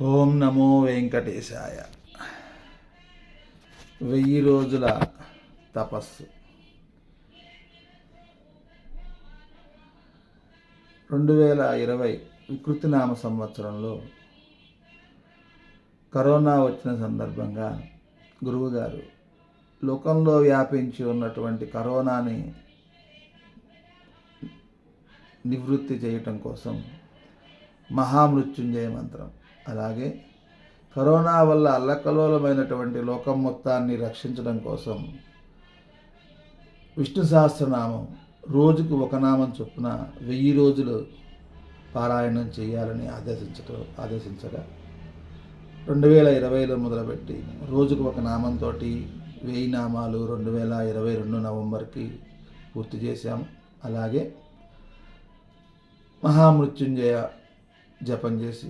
ఓం నమో వెంకటేశాయ. వెయ్యి రోజుల తపస్సు. రెండు వేల ఇరవై వికృతినామ సంవత్సరంలో కరోనా వచ్చిన సందర్భంగా గురువుగారు లోకంలో వ్యాపించి ఉన్నటువంటి కరోనాని నివృత్తి చేయటం కోసం మహామృత్యుంజయ మంత్రం. అలాగే కరోనా వల్ల అల్లకలోలమైనటువంటి లోకం మొత్తాన్ని రక్షించడం కోసం విష్ణు సహస్రనామం రోజుకు ఒక నామం చొప్పున వెయ్యి రోజులు పారాయణం చేయాలని ఆదేశించటం ఆదేశించగా రెండు వేల ఇరవైలో మొదలుపెట్టి రోజుకు ఒక నామంతో వెయ్యి నామాలు రెండు వేల ఇరవై రెండు నవంబర్కి పూర్తి చేశాము అలాగే మహామృత్యుంజయ జపం చేసి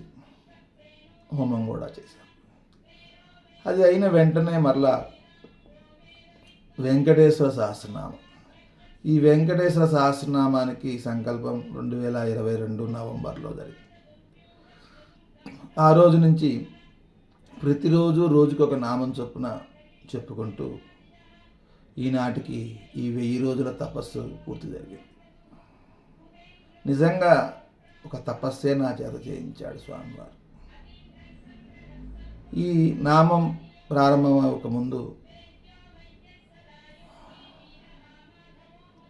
హోమం కూడా చేశాం. అది అయిన వెంటనే మరలా వెంకటేశ్వర సహస్రనామం. ఈ వెంకటేశ్వర సహస్రనామానికి సంకల్పం రెండు వేల ఇరవై రెండు నవంబర్లో జరిగింది. ఆ రోజు నుంచి ప్రతిరోజు రోజుకొక నామం చొప్పున చెప్పుకుంటూ ఈనాటికి ఈ వెయ్యి రోజుల తపస్సు పూర్తి జరిగింది. నిజంగా ఒక తపస్సే నా చేత చేయించాడు స్వామివారు. ఈ నామం ప్రారంభం అవ్వక ముందు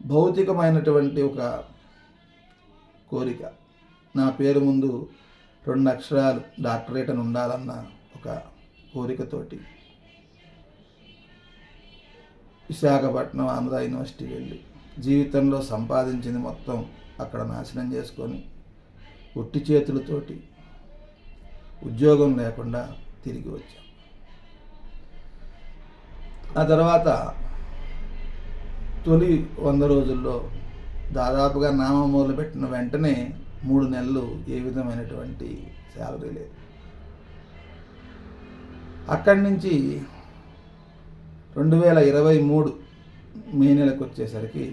భౌతికమైనటువంటి ఒక కోరిక. నా పేరు ముందు రెండు అక్షరాలు డాక్టరేట్ అని ఉండాలన్న ఒక కోరికతోటి విశాఖపట్నం ఆంధ్ర యూనివర్సిటీ వెళ్ళి జీవితంలో సంపాదించింది మొత్తం అక్కడ నాశనం చేసుకొని ఒట్టి చేతులతోటి ఉద్యోగం లేకుండా తిరిగి వచ్చాం. ఆ తర్వాత తొలి వంద రోజుల్లో దాదాపుగా నామ మొదలుపెట్టిన వెంటనే మూడు నెలలు ఏ విధమైనటువంటి శాలరీ లేదు. అక్కడి నుంచి రెండు వేల ఇరవై మూడు మే నెలకు వచ్చేసరికి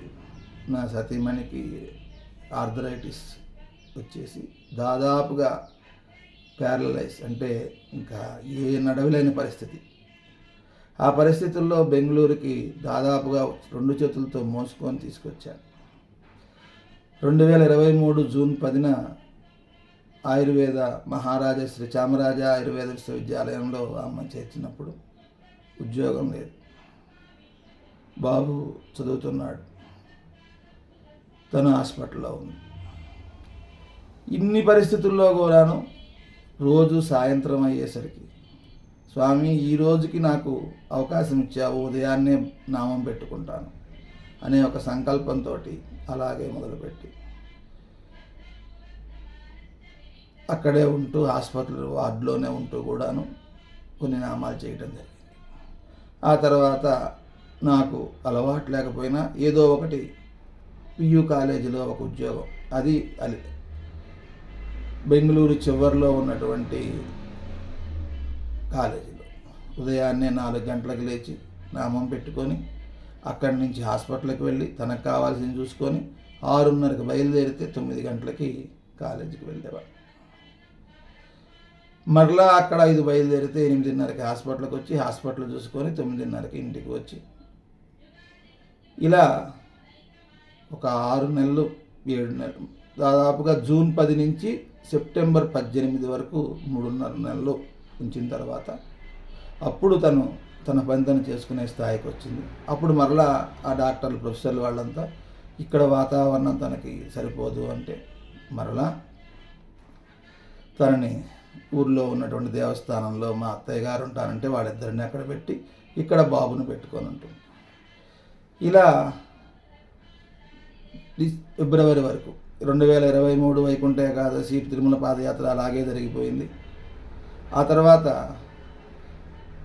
నా సతీమణికి ఆర్థరైటిస్ వచ్చేసి దాదాపుగా ప్యారలైజ్ అంటే ఇంకా ఏ నడవలేని పరిస్థితి. ఆ పరిస్థితుల్లో బెంగళూరుకి దాదాపుగా రెండు చేతులతో మోసుకొని తీసుకొచ్చాను రెండు వేల ఇరవై మూడు జూన్ పదిన ఆయుర్వేద మహారాజా శ్రీ చామరాజా ఆయుర్వేద విశ్వవిద్యాలయంలో అమ్మ చేర్చినప్పుడు ఉద్యోగం లేదు. బాబు చదువుతున్నాడు. తను హాస్పిటల్లో ఉంది. ఇన్ని పరిస్థితుల్లో కూడాను రోజు సాయంత్రం అయ్యేసరికి స్వామి ఈ రోజుకి నాకు అవకాశం ఇచ్చావు ఉదయాన్నే నామం పెట్టుకుంటాను అనే ఒక సంకల్పంతో అలాగే మొదలుపెట్టి. అక్కడే ఉంటూ హాస్పిటల్ వార్డులోనే ఉంటూ కూడాను కొన్ని నామాలు చేయటం జరిగింది. ఆ తర్వాత నాకు అలవాటు లేకపోయినా ఏదో ఒకటి పియూ కాలేజీలో ఒక ఉద్యోగం. అది అది బెంగళూరు చివరిలో ఉన్నటువంటి కాలేజీలో. ఉదయాన్నే నాలుగు గంటలకు లేచి నామం పెట్టుకొని అక్కడి నుంచి హాస్పిటల్కి వెళ్ళి తనకు కావాల్సింది చూసుకొని ఆరున్నరకు బయలుదేరితే తొమ్మిది గంటలకి కాలేజీకి వెళ్ళేవాడు మరలా అక్కడ ఐదు బయలుదేరితే ఎనిమిదిన్నరకి హాస్పిటల్కి వచ్చి హాస్పిటల్ చూసుకొని తొమ్మిదిన్నరకి ఇంటికి వచ్చి ఇలా ఒక ఆరు నెలలు ఏడు నెలలు దాదాపుగా జూన్ పది నుంచి సెప్టెంబర్ పద్దెనిమిది వరకు మూడున్నర నెలలు ఉంచిన తర్వాత అప్పుడు తను తన పని తను చేసుకునే స్థాయికి వచ్చింది. అప్పుడు మరలా ఆ డాక్టర్లు ప్రొఫెసర్లు వాళ్ళంతా ఇక్కడ వాతావరణం తనకి సరిపోదు అంటే మరలా తనని ఊర్లో ఉన్నటువంటి దేవస్థానంలో మా అత్తయ్య గారు ఉంటారంటే వాళ్ళిద్దరిని అక్కడ పెట్టి ఇక్కడ బాబుని పెట్టుకొని ఉంటుంది. ఇలా ఫిబ్రవరి వరకు రెండు వేల ఇరవై మూడు వైకుంఠ ఏకాదశి తిరుమల పాదయాత్ర అలాగే జరిగిపోయింది. ఆ తర్వాత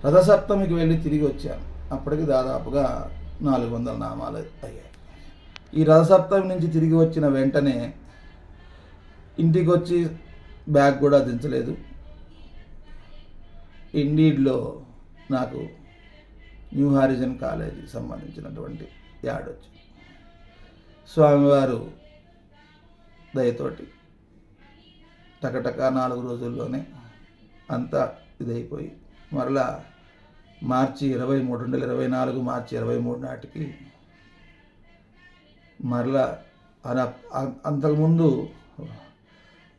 రథసప్తమికి వెళ్ళి తిరిగి వచ్చాను అప్పటికి దాదాపుగా నాలుగు వందల నామాలు అయ్యాయి. ఈ రథసప్తమి నుంచి తిరిగి వచ్చిన వెంటనే ఇంటికి వచ్చి బ్యాగ్ కూడా దించలేదు. ఇండీడ్లో నాకు న్యూ హారిజన్ కాలేజీకి సంబంధించినటువంటి యాడ్ వచ్చింది. స్వామివారు దయతోటి. టకటక నాలుగు రోజుల్లోనే అంతా ఇదైపోయి మరలా మార్చి ఇరవై మూడు రెండు వేల ఇరవై నాలుగు మార్చి ఇరవై మూడు నాటికి మరలా అన- అంతకుముందు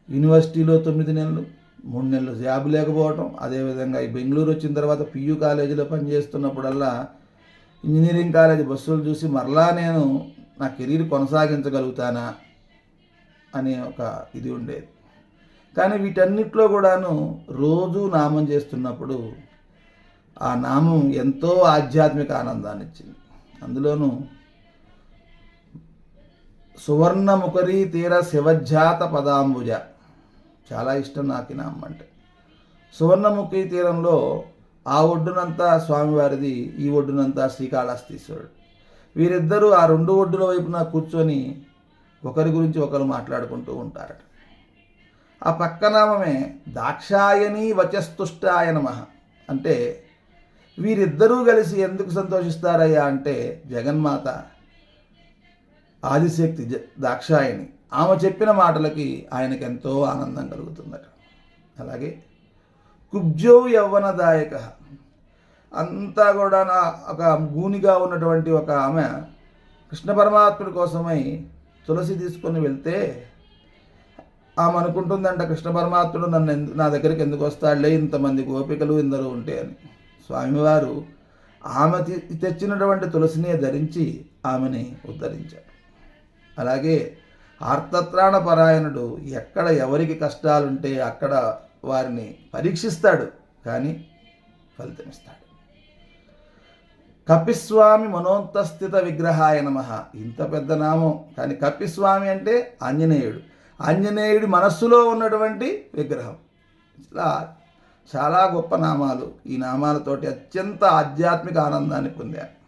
యూనివర్సిటీలో తొమ్మిది నెలలు మూడు నెలలు జాబ్ లేకపోవటం అదేవిధంగా ఈ బెంగళూరు వచ్చిన తర్వాత పియూ కాలేజీలో పనిచేస్తున్నప్పుడల్లా ఇంజనీరింగ్ కాలేజీ బస్సులు చూసి మరలా నేను నా కెరీర్ కొనసాగించగలుగుతానా? అనే ఒక ఇది ఉండేది. కానీ వీటన్నిటిలో కూడాను రోజు నామం చేస్తున్నప్పుడు ఆ నామం ఎంతో ఆధ్యాత్మిక ఆనందాన్ని ఇచ్చింది అందులోనూ సువర్ణముఖరి తీర శివజాత పదాంబుజ. చాలా ఇష్టం నాకు నామం అంటే. సువర్ణముఖి తీరంలో ఆ ఒడ్డునంతా స్వామివారిది ఈ ఒడ్డునంతా శ్రీకాళహస్తీశ్వరుడు. వీరిద్దరూ ఆ రెండు ఒడ్డుల వైపున కూర్చొని ఒకరి గురించి ఒకరు మాట్లాడుకుంటూ ఉంటారట. ఆ పక్కనామే దాక్షాయని వచస్తుష్టాయ నమ. అంటే వీరిద్దరూ కలిసి ఎందుకు సంతోషిస్తారయ్యా అంటే జగన్మాత ఆదిశక్తి జ- ఆమె చెప్పిన మాటలకి ఆయనకు ఎంతో ఆనందం కలుగుతుందట. అలాగే కుబ్జో యవ్వనదాయక. అంతా కూడా నా ఒక గూనిగా ఉన్నటువంటి ఒక ఆమె కృష్ణ పరమాత్ముడి కోసమై తులసి తీసుకొని వెళ్తే ఆమె అనుకుంటుందంట కృష్ణ పరమాత్ముడు నన్ను ఎందు నా దగ్గరికి ఎందుకు వస్తాడులే? ఇంతమంది గోపికలు ఇందరూ ఉంటే అని. స్వామివారు ఆమె తెచ్చినటువంటి తులసిని ధరించి ఆమెని ఉద్ధరించాడు అలాగే ఆర్తత్రాణ పరాయణుడు ఎక్కడ ఎవరికి కష్టాలుంటే అక్కడ వారిని పరీక్షిస్తాడు కానీ ఫలితమిస్తాడు. కపిస్వామి మనోంతస్థిత విగ్రహాయ నమ. ఇంత పెద్ద నామం. కానీ కపిస్వామి అంటే ఆంజనేయుడు. ఆంజనేయుడి మనస్సులో ఉన్నటువంటి విగ్రహం. ఇలా చాలా గొప్ప నామాలు. ఈ నామాలతోటి అత్యంత ఆధ్యాత్మిక ఆనందాన్ని పొందారు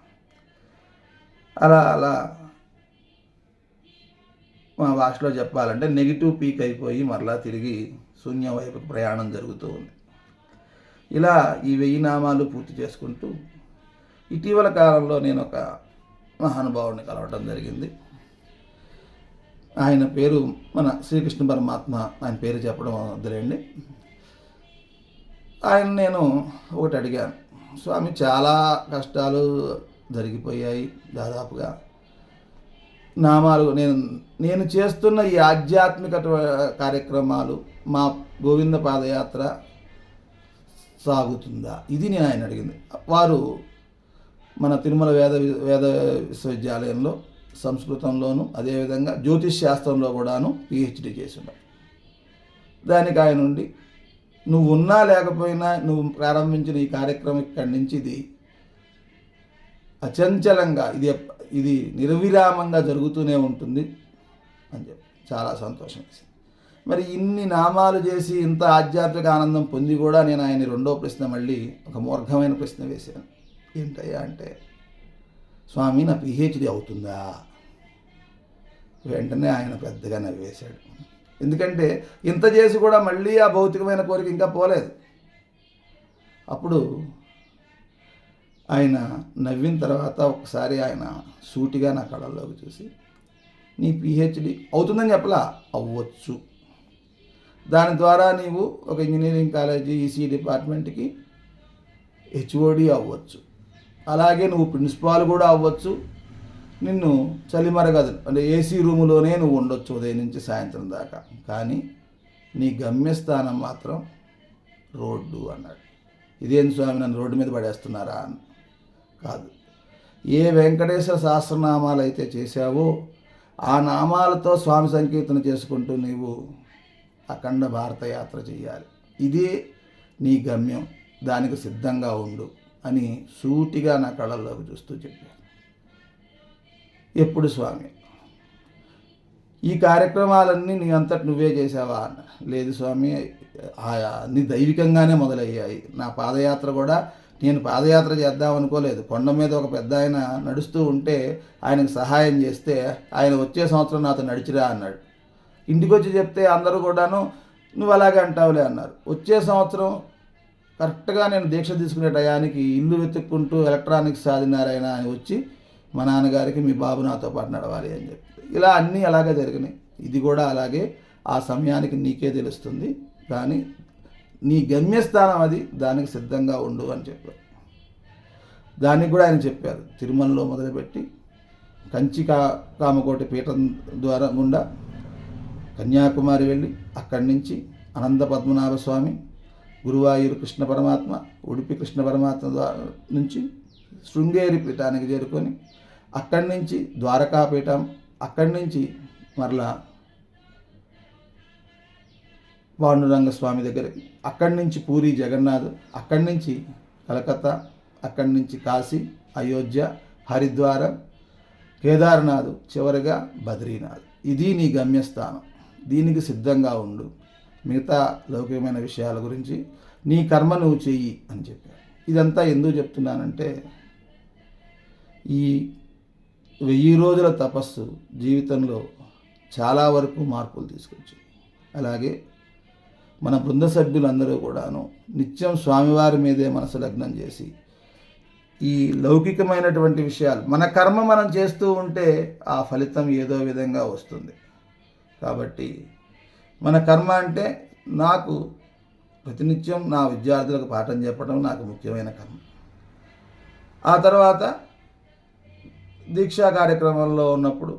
అలా అలా మా భాషలో చెప్పాలంటే నెగిటివ్ పీక్ అయిపోయి మరలా తిరిగి శూన్యం వైపు ప్రయాణం జరుగుతూ ఉంది. ఇలా ఈ వెయ్యి నామాలు పూర్తి చేసుకుంటూ ఇటీవల కాలంలో నేను ఒక మహానుభావుడిని కలవటం జరిగింది. ఆయన పేరు మన శ్రీకృష్ణ పరమాత్మ ఆయన పేరు చెప్పడం వద్దులేండి ఆయన నేను ఒకటి అడిగాను స్వామి చాలా కష్టాలు జరిగిపోయాయి దాదాపుగా. నామాలు నేను నేను చేస్తున్న ఈ ఆధ్యాత్మిక కార్యక్రమాలు మా గోవింద పాదయాత్ర సాగుతుందా? ఇది నేను ఆయన అడిగింది. వారు మన తిరుమల వేద వేద విశ్వవిద్యాలయంలో సంస్కృతంలోను అదేవిధంగా జ్యోతిష్ శాస్త్రంలో కూడాను పిహెచ్డి చేసి దానికి ఆయన నుండి నువ్వు ఉన్నా లేకపోయినా నువ్వు ప్రారంభించిన ఈ కార్యక్రమం ఇక్కడి నుంచి ఇది అచంచలంగా ఇది ఇది నిర్విరామంగా జరుగుతూనే ఉంటుంది అని చెప్పి. చాలా సంతోషం వేసింది. మరి ఇన్ని నామాలు చేసి ఇంత ఆధ్యాత్మిక ఆనందం పొంది కూడా నేను ఆయన రెండో ప్రశ్న మళ్ళీ ఒక మూర్ఘమైన ప్రశ్న వేశాను. ఏంటయ్యా అంటే స్వామి నా పిహెచ్డి అవుతుందా? వెంటనే ఆయన పెద్దగా నవ్వేశాడు. ఎందుకంటే ఇంత చేసి కూడా మళ్ళీ ఆ భౌతికమైన కోరిక ఇంకా పోలేదు. అప్పుడు ఆయన నవ్విన తర్వాత ఒకసారి ఆయన సూటిగా నా కళల్లోకి చూసి నీ పిహెచ్డి అవుతుందని చెప్పలా? అవ్వచ్చు. దాని ద్వారా నీవు ఒక ఇంజనీరింగ్ కాలేజీ ఈసీ డిపార్ట్మెంట్కి హెచ్ఓడి అవ్వచ్చు. అలాగే నువ్వు ప్రిన్సిపాల్ కూడా అవ్వచ్చు. నిన్ను చలిమరగదు. అంటే ఏసీ రూములోనే నువ్వు ఉండొచ్చు ఉదయం నుంచి సాయంత్రం దాకా. కానీ నీ గమ్యస్థానం మాత్రం రోడ్డు అన్నాడు. ఇదేం స్వామి నన్ను రోడ్డు మీద పడేస్తున్నారా అని? కాదు. ఏ వెంకటేశ్వర సహస్రనామాలు అయితే చేశావో ఆ నామాలతో స్వామి సంకీర్తన చేసుకుంటూ నీవు అఖండ భారత యాత్ర చేయాలి. ఇదే నీ గమ్యం. దానికి సిద్ధంగా ఉండు. అని సూటిగా నా కళల్లోకి చూస్తూ చెప్పాను ఎప్పుడు స్వామి? ఈ కార్యక్రమాలన్నీ నీ అంతటి నువ్వే చేసావా అన్న లేదు స్వామి అన్ని దైవికంగానే మొదలయ్యాయి. నా పాదయాత్ర కూడా నేను పాదయాత్ర చేద్దాం అనుకోలేదు. కొండ మీద ఒక పెద్ద ఆయన నడుస్తూ ఉంటే ఆయనకు సహాయం చేస్తే ఆయన వచ్చే సంవత్సరం నాతో నడిచిరా అన్నాడు. ఇంటికి వచ్చి చెప్తే అందరూ కూడాను నువ్వు అలాగే అంటావులే అన్నారు. వచ్చే సంవత్సరం కరెక్ట్గా నేను దీక్ష తీసుకునే టయానికి ఇల్లు వెతుక్కుంటూ ఎలక్ట్రానిక్స్ సాధినారాయణ అని వచ్చి మా నాన్నగారికి మీ బాబు నాతో పాటు నడవాలి అని చెప్పి. ఇలా అన్నీ అలాగే జరిగినాయి. ఇది కూడా అలాగే ఆ సమయానికి నీకే తెలుస్తుంది. కానీ నీ గమ్యస్థానం అది దానికి సిద్ధంగా ఉండు అని చెప్పారు. దానికి కూడా ఆయన చెప్పారు. తిరుమలలో మొదలుపెట్టి కంచి కా కామకోటి పీఠం ద్వారా గుండా కన్యాకుమారి వెళ్ళి అక్కడి నుంచి అనంత పద్మనాభ స్వామి గురువాయూరు కృష్ణ పరమాత్మ ఉడిపి కృష్ణ పరమాత్మ ద్వారా నుంచి శృంగేరి పీఠానికి చేరుకొని అక్కడి నుంచి ద్వారకా పీఠం అక్కడి నుంచి మరలా పాండురంగ స్వామి దగ్గరికి అక్కడి నుంచి పూరి జగన్నాథ్ అక్కడి నుంచి కలకత్తా అక్కడి నుంచి కాశీ అయోధ్య హరిద్వారం కేదార్నాథ్ చివరిగా బద్రీనాథ్. ఇది నీ గమ్యస్థానం. దీనికి సిద్ధంగా ఉండు. మిగతా లౌకికమైన విషయాల గురించి నీ కర్మ నువ్వు చెయ్యి అని చెప్పారు ఇదంతా ఎందుకు చెప్తున్నానంటే ఈ వెయ్యి రోజుల తపస్సు జీవితంలో చాలా వరకు మార్పులు తీసుకొచ్చింది. అలాగే మన బృంద సభ్యులందరూ కూడాను నిత్యం స్వామివారి మీదే మనసు లగ్నం చేసి ఈ లౌకికమైనటువంటి విషయాలు మన కర్మ మనం చేస్తూ ఉంటే ఆ ఫలితం ఏదో విధంగా వస్తుంది. కాబట్టి మన కర్మ అంటే నాకు ప్రతినిత్యం నా విద్యార్థులకు పాఠం చెప్పడం నాకు ముఖ్యమైన కర్మ. ఆ తర్వాత దీక్షా కార్యక్రమంలో ఉన్నప్పుడు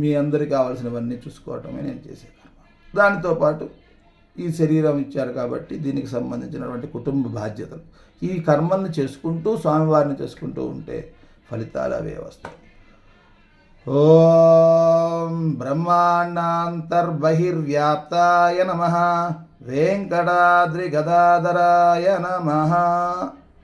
మీ అందరికి కావాల్సినవన్నీ చూసుకోవటమే నేను చేసే కర్మ. దానితో పాటు ఈ శరీరం ఇచ్చారు కాబట్టి దీనికి సంబంధించినటువంటి కుటుంబ బాధ్యతలు. ఈ కర్మల్ని చేసుకుంటూ స్వామివారిని చేసుకుంటూ ఉంటే ఫలితాలు అవే వస్తాయి. ఓం బ్రహ్మాండాంతర్బహిర్వ్యాప్తాయ నమ. వెంకటాద్రి గదాధరాయ నమ.